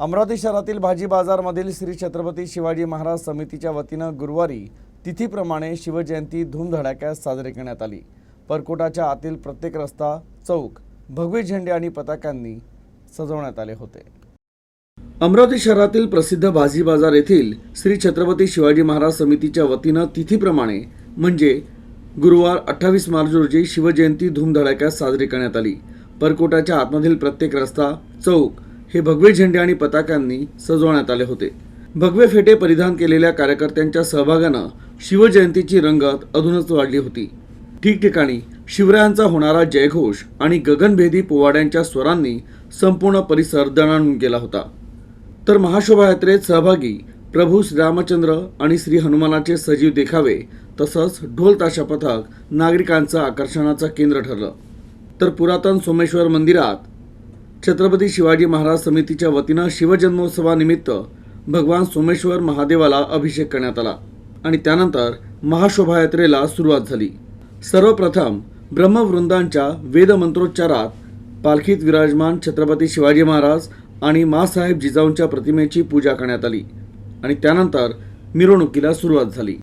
अमरावती शहरातील भाजी बाजारमधील श्री छत्रपती शिवाजी महाराज समितीच्या वतीनं गुरुवारी तिथीप्रमाणे शिवजयंती धूमधडाक्यात साजरी करण्यात आली. परकोटाच्या आतील प्रत्येक रस्ता चौक भगवे झेंडे आणि पताकांनी सजवण्यात आले होते. अमरावती शहरातील प्रसिद्ध भाजी बाजार येथील श्री छत्रपती शिवाजी महाराज समितीच्या वतीनं तिथीप्रमाणे म्हणजे गुरुवार अठ्ठावीस मार्च रोजी शिवजयंती धूमधडाक्यात साजरी करण्यात आली. परकोटाच्या आतमधील प्रत्येक रस्ता चौक हे भगवे झेंडे आणि पताकांनी सजवण्यात आले होते. भगवे फेटे परिधान केलेल्या कार्यकर्त्यांच्या सहभागानं शिवजयंतीची रंगत अजूनच वाढली होती. ठिकठिकाणी शिवरायांचा होणारा जयघोष आणि गगनभेदी पोवाड्यांच्या स्वरांनी संपूर्ण परिसर दणाणून गेला होता. तर महाशोभायात्रेत सहभागी प्रभू श्रीरामचंद्र आणि श्री हनुमानाचे सजीव देखावे तसंच ढोल ताशा पथक नागरिकांचं आकर्षणाचं केंद्र ठरलं. तर पुरातन सोमेश्वर मंदिरात छत्रपती शिवाजी महाराज समितीच्या वतीनं शिवजन्मोत्सवानिमित्त भगवान सोमेश्वर महादेवाला अभिषेक करण्यात आला आणि त्यानंतर महाशोभायात्रेला सुरुवात झाली. सर्वप्रथम ब्रह्मवृंदांच्या वेदमंत्रोच्चारात पालखीत विराजमान छत्रपती शिवाजी महाराज आणि मासाहेब जिजाऊंच्या प्रतिमेची पूजा करण्यात आली आणि त्यानंतर मिरवणुकीला सुरुवात झाली.